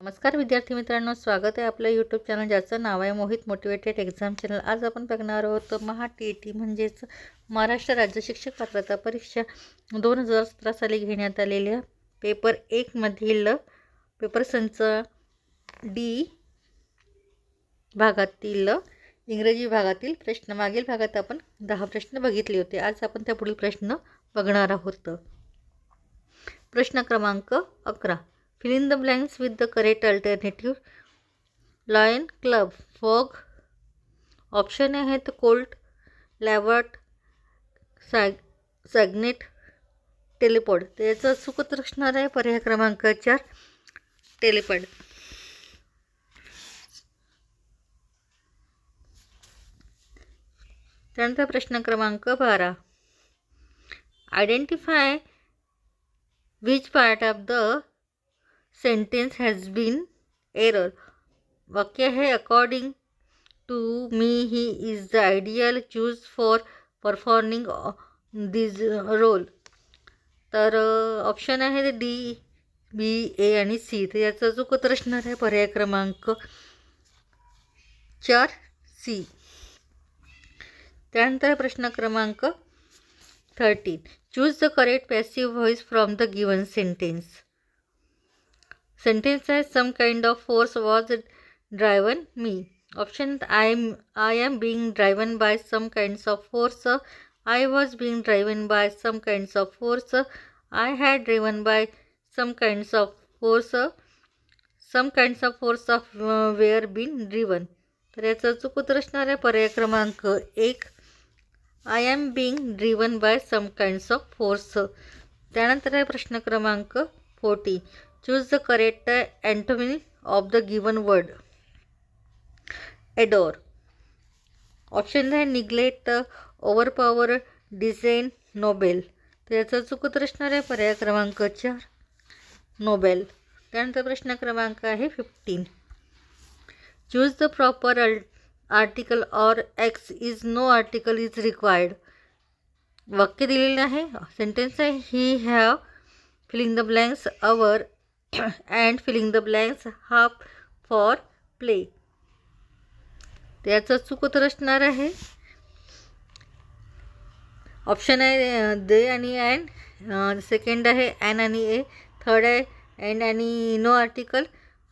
नमस्कार विद्यार्थी मित्रांनो स्वागत आहे आपलं यूट्यूब चॅनल ज्याचं नाव आहे मोहित मोटिवेटेड एक्झाम चॅनल आज आपण बघणार आहोत महा टी ई टी म्हणजेच महाराष्ट्र राज्य शिक्षक पात्रता परीक्षा दोन हजार सतरा साली घेण्यात आलेल्या पेपर एकमधील पेपर संच डी भागातील इंग्रजी भागातील प्रश्न. मागील भागात आपण दहा प्रश्न बघितले होते. आज आपण त्या पुढील प्रश्न बघणार आहोत. प्रश्न क्रमांक अकरा. Fill in the blanks with the correct alternative lion club fog option आहेत कोल्ट लॅवर्ट सॅग सॅग्नेट टेलिपॉड त्याचं चुकत असणार आहे पर्याय क्रमांक चार टेलिपॉड त्यानंतर प्रश्न क्रमांक बारा. Identify which part of the sentence has been error वाक्य हे according to me he is the ideal choose for performing these role तर ऑप्शन आहे डी बी ए आणि सी तर याचा चुकत असणार आहे पर्याय क्रमांक चार सी त्यानंतर प्रश्न क्रमांक thirteen choose the correct passive voice from the given sentence sentence some kind of force was driven me option I am I am being driven by some kinds of force I was being driven by some kinds of force I had driven by some kinds of force some kinds of force of were been driven तर याचं चुकत असणार पर्याय क्रमांक एक. I am being driven by some kinds of force त्यानंतर आहे प्रश्न क्रमांक forty. Choose the correct antonym of the given word adore option आहे neglect over power design noble तर याचा चुकत असणार आहे पर्याय क्रमांक चार. नोबेल त्यानंतर प्रश्न क्रमांक आहे fifteen choose the proper all article or X is no article is required वाक्य दिलेलं आहे सेंटेन्स आहे he have filling the blanks hour and filling the blanks half for play त्याचं चुकत असणार आहे. ऑप्शन आहे दे आणि अँड सेकंड आहे ॲन आणि ए थर्ड आहे अँड आणि नो आर्टिकल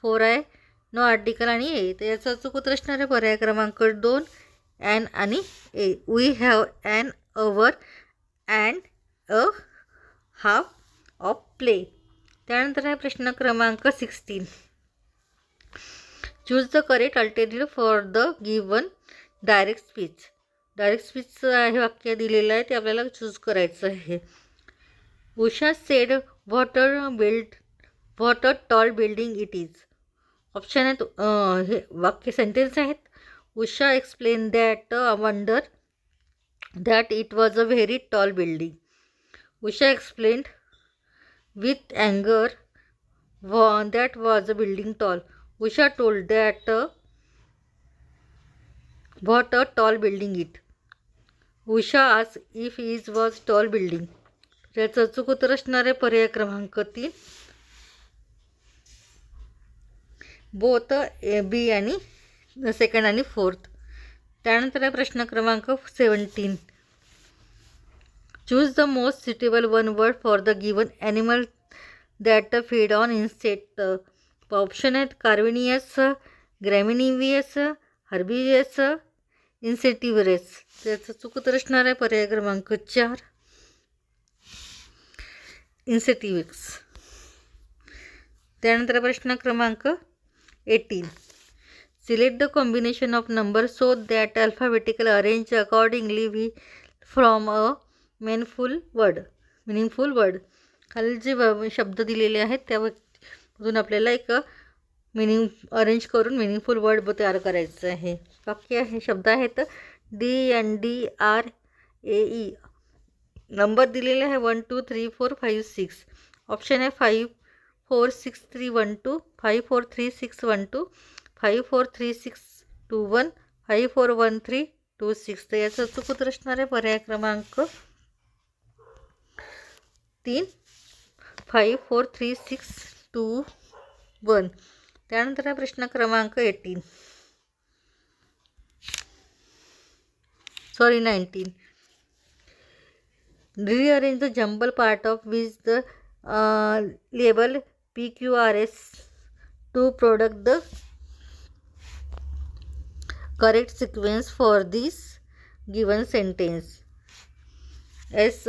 फोर आहे नो आर्टिकल आणि ए तर याचा चुकत असणार आहे. पर्याय क्रमांक दोन ॲन आणि a we have an hour and a half of play त्यानंतर आहे प्रश्न क्रमांक sixteen choose the correct alternative for the given direct speech direct स्पीचचं आहे वाक्य दिलेलं आहे ते आपल्याला चूज करायचं आहे. Usha said what a build what a tall building it is option आहेत हे वाक्य सेंटेन्स आहेत. Usha explain that a wonder that it was a very tall building Usha explained with anger wa- that was a building tall. Usha told that uh, what a tall building it. Usha asked if it was tall building. याचं चूक उत्तर असणारे पर्याय क्रमांक तीन both बी आणि second आणि fourth त्यानंतर आहे प्रश्न क्रमांक seventeen choose the most suitable one word for the given animal that feed on insect option आहेत कार्विनियस ग्रॅमिनिवियस हर्बियस इन्सेटिव्हरेस त्याचं चुकत असणार आहे पर्याय क्रमांक चार. इन्सेटिव्हिक्स त्यानंतर प्रश्न क्रमांक eighteen select the combination of number so that alphabetical arrange accordingly we from a meanful word meaningful word खाली जे शब्द दिलेले आहेत त्यामधून आपल्याला एक मिनिंग अरेंज करून मिनिंगफुल वर्ड तयार करायचं आहे. वाक्य हे शब्द आहेत D N D R A E number दिलेले आहे one two three four five six option आहे five four six three one two five four three six one two five four three six two one five four one three two six तर याचं चुकत असणार आहे पर्याय क्रमांक तीन five four three six two one त्यानंतर हा प्रश्न क्रमांक eighteen sorry nineteen rearrange the jumble part of which the label P Q R S to product the correct sequence for this given sentence S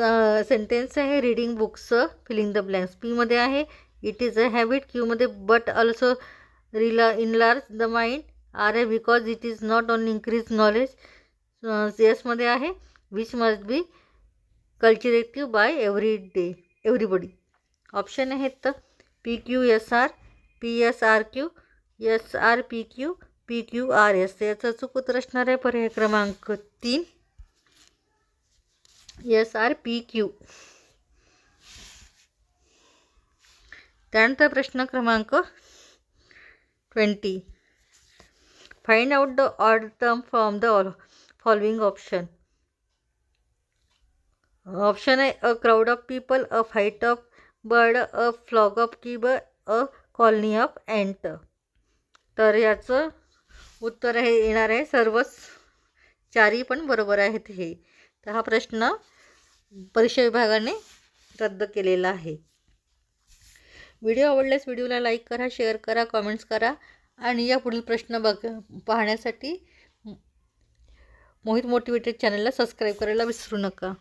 sentence आहे reading books filling the blanks पीमध्ये आहे it is a habit क्यूमध्ये but also really enlarge the mind R आहे because it is not on increase knowledge एसमध्ये आहे which must be culturative by every day everybody option आहेत तर P Q S R P S R Q S R P Q P Q R S याचं चूक असणार आहे पर्याय क्रमांक तीन. एस आर पी क्यू त्यानंतर प्रश्न क्रमांक twenty find out the odd term from the following option option आहे a crowd of people a fight of bird a flock of किब अ कॉलनी ऑफ अँट तर याचं उत्तर आहे येणार आहे. सर्वच चारी पण बरोबर आहेत हे. तर हा प्रश्न परीक्षा विभागाने रद्द केलेला आहे. व्हिडिओ आवडल्यास व्हिडिओला लाईक करा शेअर करा कॉमेंट्स करा आणि या पुढील प्रश्न बघ पाहण्यासाठी मोहित मोटिवेटेड चॅनलला सबस्क्राईब करायला विसरू नका.